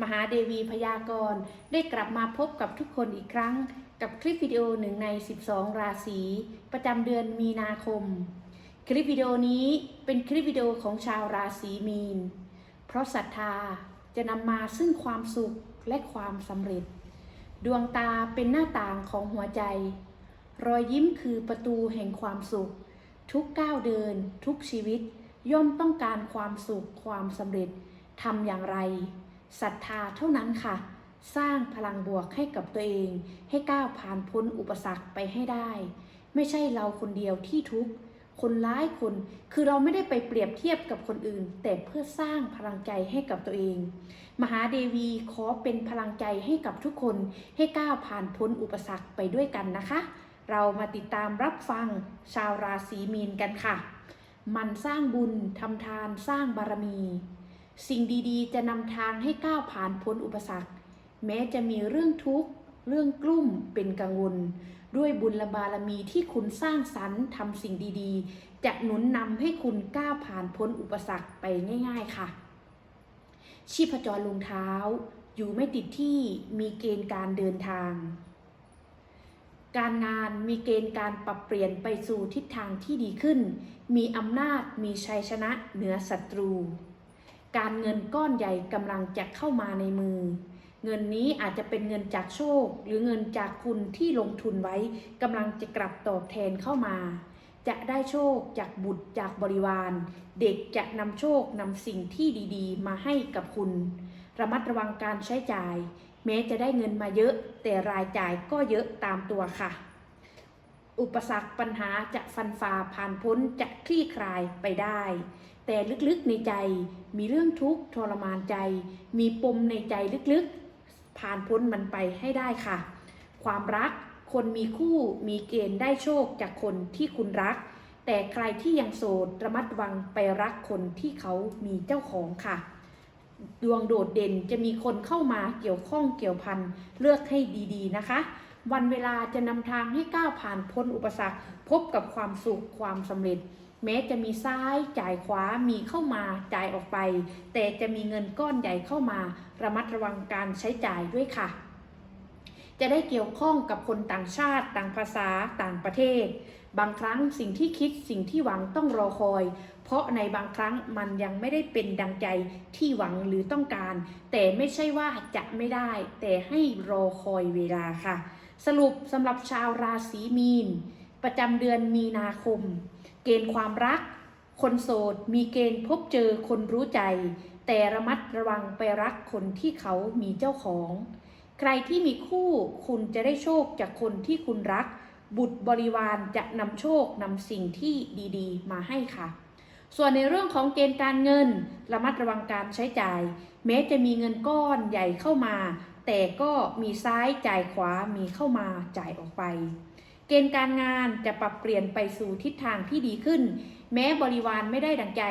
มหาเดวีพยากรณ์ได้กลับมาพบกับทุกคนอีกครั้ง กับคลิปวิดีโอหนึ่งใน 12 ราศีประจำเดือนมีนาคม คลิปวิดีโอนี้เป็นคลิปวิดีโอของชาวราศีมีน เพราะศรัทธาจะนำมาซึ่งความสุขและความสำเร็จ ดวงตาเป็นหน้าต่างของหัวใจ รอยยิ้มคือประตูแห่งความสุข ทุกก้าวเดิน ทุกชีวิต ย่อมต้องการความสุขความสำเร็จทำอย่างไร ศรัทธาเท่านั้นค่ะ สร้างพลังบวกให้กับตัวเอง ให้ก้าวผ่านพ้นอุปสรรคไปให้ได้ ไม่ใช่เราคนเดียวที่ทุกข์คนร้ายคน คือเราไม่ได้ไปเปรียบเทียบกับคนอื่น แต่เพื่อสร้างพลังใจให้กับตัวเอง มหาเดวีขอเป็นพลังใจให้กับทุกคน ให้ก้าวผ่านพ้นอุปสรรคไปด้วยกันนะคะ เรามาติดตามรับฟังชาวราศีมีนกันค่ะ มันสร้างบุญทำทานสร้างบารมี สิ่งดีๆ จะนำทางให้ก้าวผ่านพ้นอุปสรรค แม้จะมีเรื่องทุกข์ เรื่องกลุ้มเป็นกังวล ด้วยบุญลบารมีที่คุณสร้างสรรค์ทำสิ่งดีๆ จะหนุนนำให้คุณก้าวผ่านพ้นอุปสรรคไปง่ายๆค่ะ ชีพจรลงเท้า อยู่ไม่ติดที่มีเกณฑ์การเดินทาง การงานมีเกณฑ์การปรับเปลี่ยนไปสู่ทิศทางที่ดีขึ้น มีอำนาจมีชัยชนะเหนือศัตรู การเงินก้อนใหญ่กำลังจะเข้ามาในมือ เงินนี้อาจจะเป็นเงินจากโชค หรือเงินจากคุณที่ลงทุนไว้กำลังจะกลับตอบแทนเข้ามา จะได้โชคจากบุตรจากบริวาร เด็กจะนำโชคนำสิ่งที่ดีๆ มาให้กับคุณ ระมัดระวังการใช้จ่าย แม้จะได้เงินมาเยอะ แต่รายจ่ายก็เยอะตามตัวค่ะอุปสรรคปัญหาจะฟันฝ่าผ่านพ้นจะคลี่คลายไปได้ แต่ลึกๆในใจ มีเรื่องทุกข์ทรมานใจ มีปมในใจลึกๆ ผ่านพ้นมันไปให้ได้ค่ะ ความรักคนมีคู่มีเกณฑ์ได้โชคจากคนที่คุณรัก แต่ใครที่ยังโสดระมัดระวังไปรักคนที่เขามีเจ้าของค่ะ ดวงโดดเด่นจะมีคนเข้ามาเกี่ยวข้องเกี่ยวพันเลือกให้ดีๆนะคะ วันเวลาจะนำทางให้ก้าวผ่านพ้นอุปสรรค พบกับความสุขความสำเร็จ แม้จะมีซ้ายจ่ายขวามีเข้ามาจ่ายออกไป แต่จะมีเงินก้อนใหญ่เข้ามา ระมัดระวังการใช้จ่ายด้วยค่ะ จะได้เกี่ยวข้องกับคนต่างชาติต่างภาษาต่างประเทศ บางครั้งสิ่งที่คิดสิ่งที่หวังต้องรอคอย เพราะในบางครั้งมันยังไม่ได้เป็นดังใจที่หวังหรือต้องการ แต่ไม่ใช่ว่าจะไม่ได้ แต่ให้รอคอยเวลาค่ะ สรุปสำหรับชาวราศีมีน ประจำเดือนมีนาคม เกณฑ์ความรัก คนโสดมีเกณฑ์พบเจอคนรู้ใจ แต่ระมัดระวังไปรักคนที่เขามีเจ้าของ ใครที่มีคู่คุณจะได้โชคจากคนที่คุณรัก บุตรบริวารจะนำโชคนำสิ่งที่ดีๆ มาให้ค่ะ ส่วนในเรื่องของเกณฑ์การเงิน ระมัดระวังการใช้จ่าย แม้จะมีเงินก้อนใหญ่เข้ามา แต่ก็มีซ้ายจ่ายขวามีเข้ามาจ่ายออกไป เกณฑ์การงานจะปรับเปลี่ยนไปสู่ทิศทางที่ดีขึ้น แม้บริวารไม่ได้ดังใจ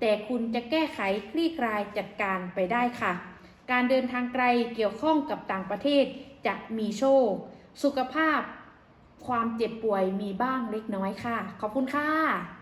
แต่คุณจะแก้ไขคลี่คลายจัดการไปได้ค่ะ การเดินทางไกลเกี่ยวข้องกับต่างประเทศจะมีโชค สุขภาพ ความเจ็บป่วยมีบ้างเล็กน้อยค่ะ ขอบคุณค่ะ